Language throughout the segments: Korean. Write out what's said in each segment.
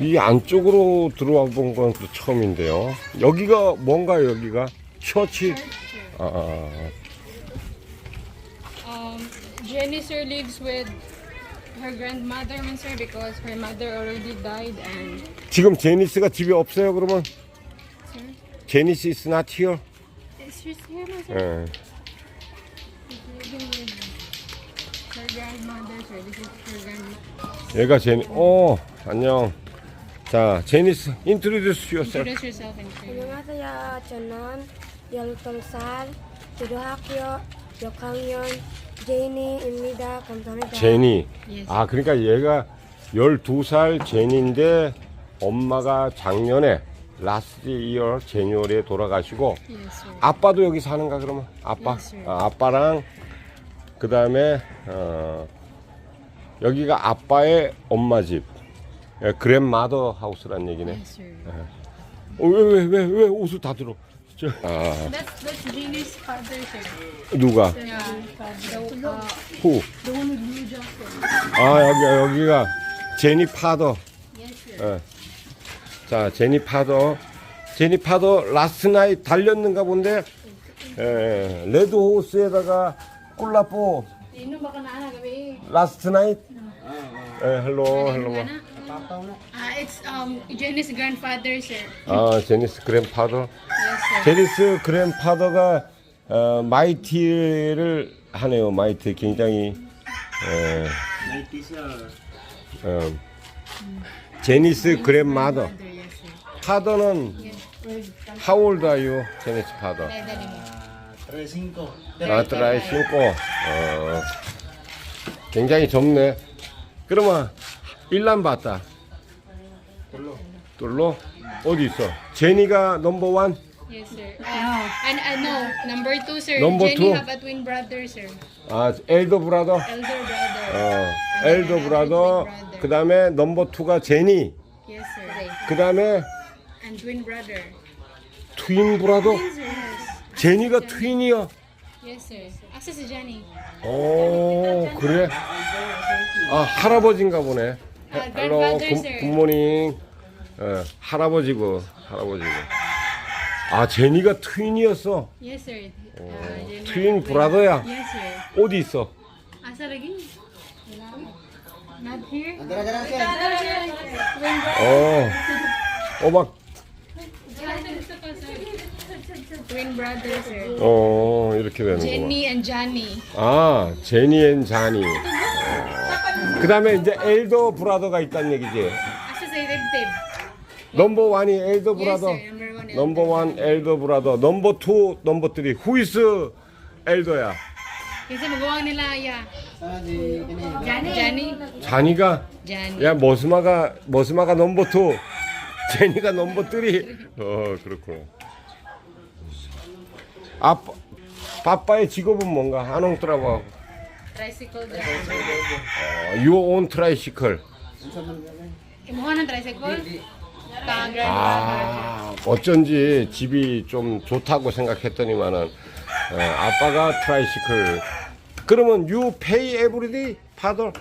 이 안쪽으로 들어와 본 건 또 처음인데요. 여기가 뭔가요, 여기가? 처치? 아, 아, Um, Jenny sir lives with her grandmother, man sir, because her mother already died and 지금 제니스가 집에 없어요, 그러면? sir, 제니스 is not here? she's here, man sir. 예. She's living with her grandmother, sir. This is her grandmother. 얘가 제니, 어, 안녕. 자, 제니스, introduce yourself. Introduce yourself and. 안녕하세요. 저는 12살 고등학교 6학년 제이니입니다. 감사합니다. 제니. Yes. 아, 그러니까 얘가 12살 제니인데 엄마가 작년에 라스트 이어 제니월에 돌아가시고 Yes, sir. 아빠도 여기 사는가 그러면? 아빠. Yes, sir. 아, 아빠랑 그 다음에 어, 여기가 아빠의 엄마 집. 예, 그랜마더 하우스란 얘기네. 어, 왜왜 왜 왜 옷을 다 들어? 저, 아, That's that's Jenny's father, sir. 누가? Yeah. The, uh, 후. the one with blue jacket. 아, 여기 여기가 제니 파더. Yes, sir. 예. 자, 제니 파더. 제니 파더 라스트 나잇 달렸는가 본데. 예, 레드 호스에다가 na gabi? 라스트 나잇. 예, 헬로 헬로. Ah, it's um Jenny's grandfather, sir. 아, 제니스 그랜파더. Yes, sir. 제니스 그랜파더가 어, 마이티를 하네요. 마이티 굉장히 예, 어, 제니스 그랜마더. Father, yes, sir. 파더는 how old are you? 제니스 파더. Dahil dali mo. 아, 트라이 신고. 어, 굉장히 젊네. 그러면 일란 봤다. 뚫로 어디 있어? 제니가 넘버 원. Yes, sir. Uh, and uh, no, number two, sir. Number Jenny two. have a twin brother, sir. 아, 엘더 브라더. Elder brother. 어, 엘더 브라더. 그 다음에 넘버 투가 제니. Yes, sir. 그 다음에 And twin brother. 트윈 브라더. Yes, sir. 제니가 트윈이야. Yes, sir. Asa si Jenny? 오, 그래? 아, 할아버지인가 보네. 아, 헬로, 굿-. 굿모닝. 어, 할아버지고, 할아버지고. 아, 제니가 트윈이었어. Yes, sir. Uh, Jenny 트윈 a 브라더야. Yes, sir. 어디 있어? Asa lagi? Not here? 어, 어, 막, Twin brother, sir. 어, 이렇게 되는구나. Jenny and Johnny. 아, 제니 앤 자니. 그 다음에 이제 엘더 브라더가 있다는 얘기지. 넘버 원이 엘더 브라더. sir. Number one. 넘버 원 엘더 브라더. 넘버 투, 넘버 쓰리. 후이스 엘더야. Kasi magawa nila, yeah. Johnny? Johnny? 자니가, Johnny. 야, 머스마가, 머스마가 넘버 투. 제니가 넘버 쓰리. 어, 그렇구나. 아빠, 아빠의 직업은 뭔가? 아농트라고. Tricycle driver. You own tricycle. Ng tricycle? Ka-grandfather. 아, 어쩐지 집이 좀 좋다고 생각했더니만은 어, 아빠가 트라이시클. 그러면 you pay everyday, father?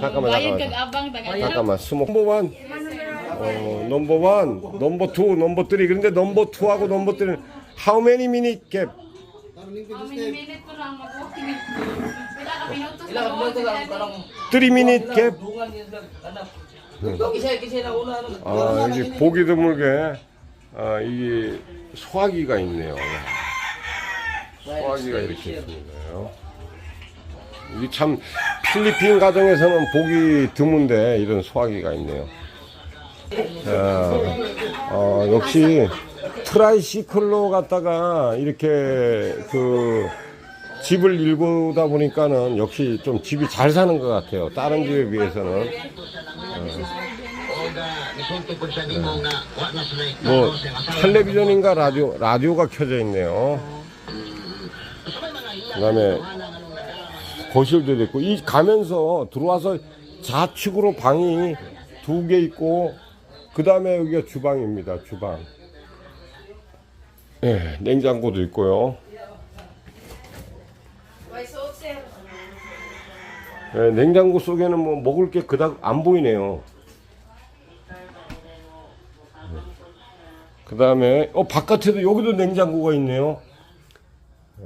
잠깐만, Bayad kag 잠깐만. abang taga. 잠깐만, 스모. 넘버 원. 어, 넘버 원, 넘버 투, 넘버 쓰리. 그런데 넘버 투하고 넘버 쓰리는 how many minute gap? How many minutes ko lang mag-walking? Mo. 3 minute gap? 아, 여기 보기 드물게 아, 이게 소화기가 있네요. 소화기가 이렇게 있습니다요. 이게 참 필리핀 가정에서는 보기 드문데 이런 소화기가 있네요. 자, 어, 역시 트라이시클로 갔다가 이렇게 그 집을 일구다 보니까는 역시 좀 집이 잘 사는 것 같아요. 다른 집에 비해서는. 뭐 텔레비전인가 라디오 라디오가 켜져 있네요. 그다음에 거실도 있고 이 가면서 들어와서 좌측으로 방이 두 개 있고 그다음에 여기가 주방입니다. 주방. 예, 냉장고도 있고요. 네, 냉장고 속에는 뭐 먹을 게 그닥 안 보이네요. 네. 그 다음에 어 바깥에도 여기도 냉장고가 있네요. 에,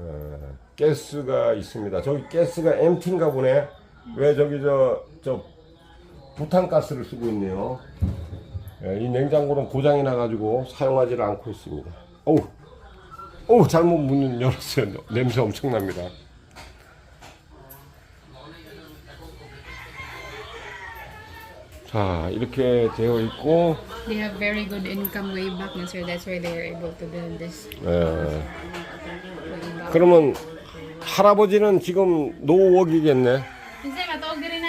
가스가 있습니다. 저기 가스가 MT인가 보네. 왜 저기 저 저 부탄가스를 쓰고 있네요. 에, 이 냉장고는 고장이 나가지고 사용하지를 않고 있습니다. 오우 잘못 문 열었어요. 냄새 엄청납니다. 자, 이렇게 되어 있고, They have very good income way back, man, sir. That's why they are able to build this 예. 그러면 할아버지는 지금 노웍이겠네. Kasi matawag rin na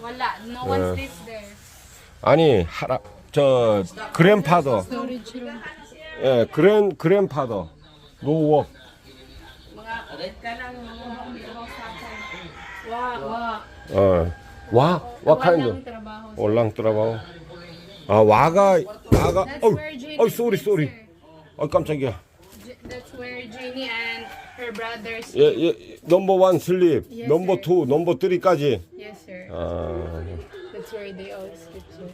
Wala. No one sleeps there. 아니, 할아, 저, 그랜파더. Storage room. 예, 그랜, 그랜파더. 노웍. 어, 와, 와 카인드. Walang trabaho. 올랑 들어봐. 아, 와가, 와가, That's 어이, where Janie 어이, 쏘리, lives, 쏘리. sir. 어, 깜짝이야. J- That's where Janie and her brothers. 예, 예, 넘버 원 슬립, Yes, 넘버 sir. 투, 넘버 쓰리까지. Yes, sir. 아, That's where they all sleep, sir.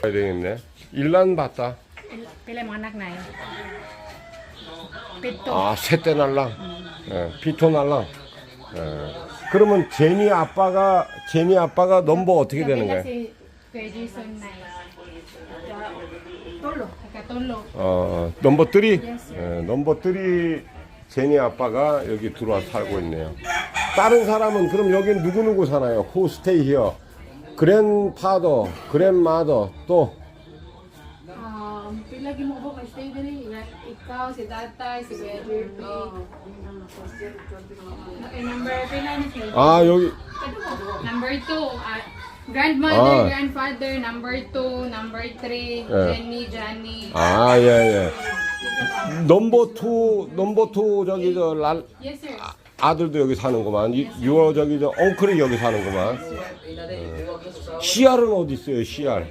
가야 되겠네. 일란 봤다. Il- Pila mga anak na yun? Pito. 아, 셋대 날랑. 예, 피토 날랑. 예. 그러면 제니 아빠가, 제니 아빠가 넘버 어떻게 되는 거야? 어, 넘버 3? Yes, sir. 예, 넘버 3 제니 아빠가 여기 들어와 살고 있네요. 다른 사람은 그럼 여기 누구 누구 사나요? Who stay here? 그랜파더, 그랜마더, 또 Um, pila mo ba kay stay diri? Ikaw, si tatay, si Jerpy. Okay, number? 아, 여기 Number two, ah, grandmother, Ah. grandfather, number two, number three, Yeah. Jenny, Johnny. 아, 예, 예. 넘버 2, 넘버 2 저기 저 랄, Yes, sir. 아들도 여기 사는구만. 유- 유어 저기 저 엉클이 여기 사는구만. 어. CR은 어디 있어요? CR.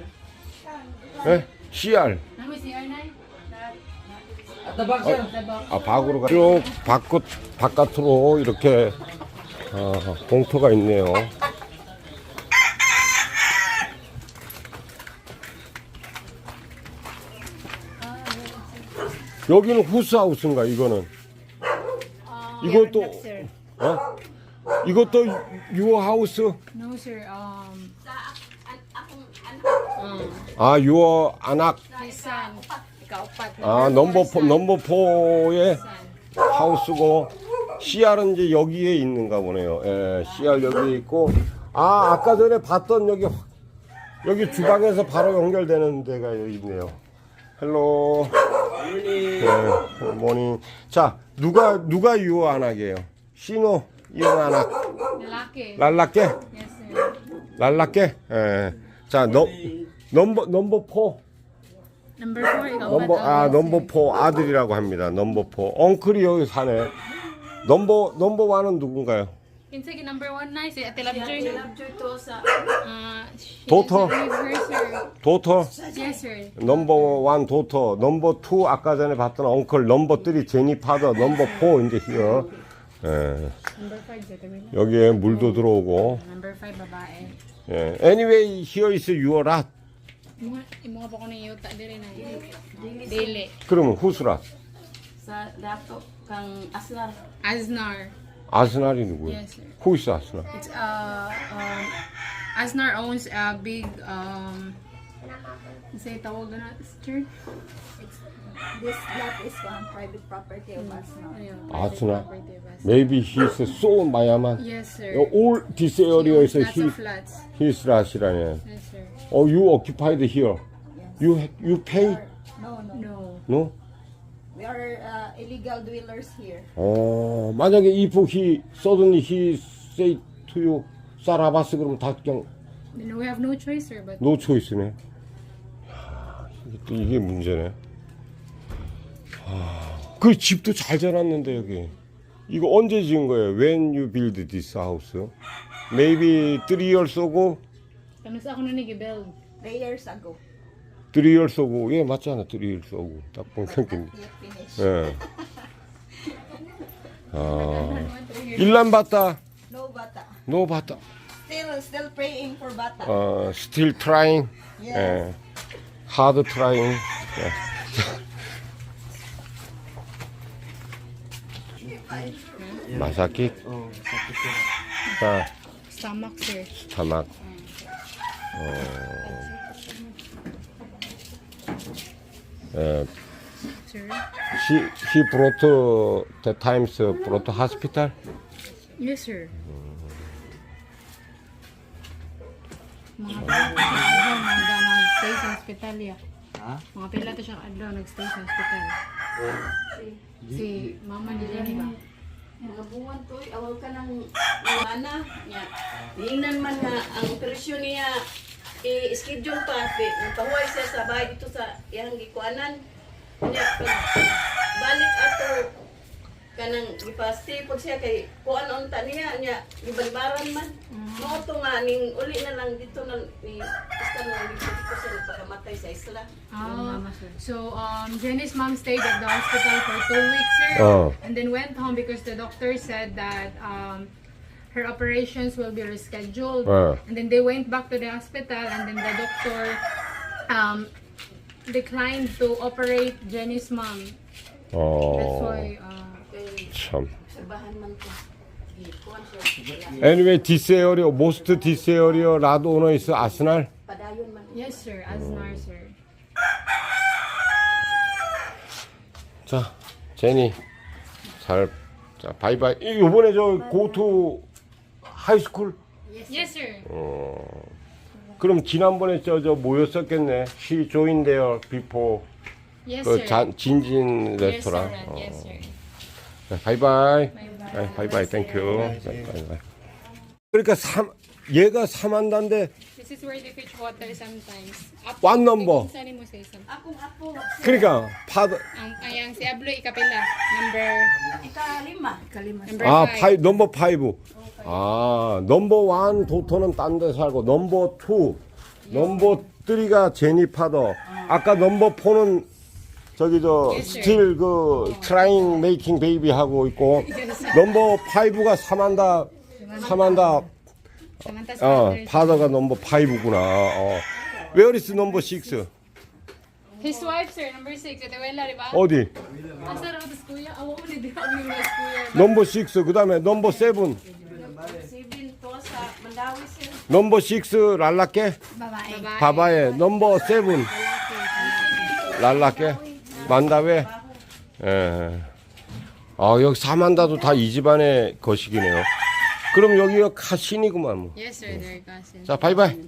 예? CR. Namo si Arnay? At the back, sir. 아, 밖으로 가. 쭉 바깥 바깥으로 이렇게 어, 공터가 있네요. 여기는 후스하우스인가 이거는? 이것도 Yes, sir. 어? 이것도 유어 하우스? No, sir. Um, 아 유어 안악. his son. Ikaapat. 아 넘버 포 넘버 포의. 하우스고 CR은 이제 여기에 있는가 보네요. 예, CR 여기 있고 아 아까 전에 봤던 여기 여기 주방에서 바로 연결되는 데가 여기 있네요. 헬로. 네, 모닝. 자 누가 누가 유어 안악이에요? 시노 유어 안악. Lalaki. 랄라께 Yes, sir. 랄라께. 예. 자 넘, 넘버 넘버 포. Number four, ikaw 넘버 아 넘버 포 아들이라고 합니다. 넘버 포 엉클이 여기 사네. 넘버 넘버 원은 누군가요? Kinsay ki number one na, si Ate Labjoy. Ah, she Daughter. doesn't live here, sir. 도터 Yes, sir. 넘버 원 도터 넘버 투 아까 전에 봤던 엉클 넘버 쓰리 제니 파더 넘버 포 이제 히어. 예. Number five, sa tabi na. 여기에 물도 들어오고. Number five, babae. 예. Anyway, here is your lot. Mga, imo pa ko na yuta diri na. Dili. 그러면 sa dato kang aslar Aznar. 아스날이 누구예요? Yes, sir. Who is 아스날? It's uh um Aznar owns a big um say tawag na sir. This lot is one private property of us now. Ayun, Asnar. property of us. Maybe he is so 마야만. Yes, sir. All this He owns area에서 lots he of flats. his lat이라네. Yes, sir. Oh, you occupied here. You you pay? No, no. No. No? We are uh, illegal dwellers here. 어, 만약에 if he suddenly he say to you 사라바스 그러면 다 그냥 No, we have no choice, sir, but no choice네. 하, 이게 또 이게 문제네. 하, 그 집도 잘 자랐는데 여기. 이거 언제 지은 거예요? When you build this house? Maybe three years ago? kano sa ako na nag-build. Three years ago. 드리얼 쏘고 예 맞잖아 드리얼 쏘고 딱 본생긴 예. 아 일란 바타 no bata no bata still still praying for bata 어 still trying yes. 예 hard trying 예. 마사키 어 마사키 자 스타막 스타막 어 에, Sir. he, he brought the times uh, brought to hospital. Yes, sir. Mga pila to siya adlaw nag-stay sa hospital ya. Ha? Mga pila to siya adlaw nag-stay sa hospital. Si mama ni ba? Mga buwan to, awal ka ng mana niya. Tingnan man nga ang operasyon niya i-schedule pa. Kung pahuway siya sa bahay dito sa iyang gikuanan. Niya, pag balik ato kanang gipasti po siya kay kuan unta niya niya gibalbaran man. Mao to nga ning uli na lang dito na ni basta na lang dito ko siya pagkamatay sa isla. Oh, so um, Jenny's mom stayed at the hospital for two weeks, sir, Oh. and then went home because the doctor said that um, her operations will be rescheduled. Oh. And then they went back to the hospital, and then the doctor um, declined to operate Jenny's mom. That's 어, why. Uh, 참. Anyway, this area, most this area, 라드 오너 is man. yes, sir. Asnar, sir. 자, 제니, 잘, 자, 바이바이. 이- 요번에 저 고투 하이스쿨. Yes, sir. 그럼 지난번에 저, 저 모였었겠네. She joined there before. Yes, 그 sir. 잔, 진진 레스토랑. Restaurant. 어. Yes, sir. 자, 바이바이. 네, 바이바이, 땡큐. 바이바이. 그러니까 삼, 얘가 삼한다인데 This is where they fetch water sometimes. Up, One number. Saan mo say some? Akong apo, 그러니까 파드 Ang ayang si Ablo ikapila. Number ikalima. number 아 five. 파이 넘버 파이브 아 넘버 원 도토는 딴 데 살고 넘버 투 넘버 쓰리가 제니 파더 아까 넘버 포는 저기 저. 스틸 그 트라잉 메이킹 베이비 하고 있고 넘버 파이브가 사만다 사만다 어. 파더가 넘버 파이브구나 어 Where is 넘버 식스 His wife, sir, number six. Wala, di ba? 어디 Asa raw tas kuya? Awa ko ni di ako yung mas kuya. 넘버 식스 그다음에 넘버 세븐 Sibin to sa Mandawi sir. 넘버 식스 랄라케 Babae. 바바에 넘버 세븐 랄라케 만다웨 예. 아 여기 사만다도 다 이 집안의 거식이네요. 그럼 여기가 카신이구만 뭐. Yes, sir. 자 바이바이.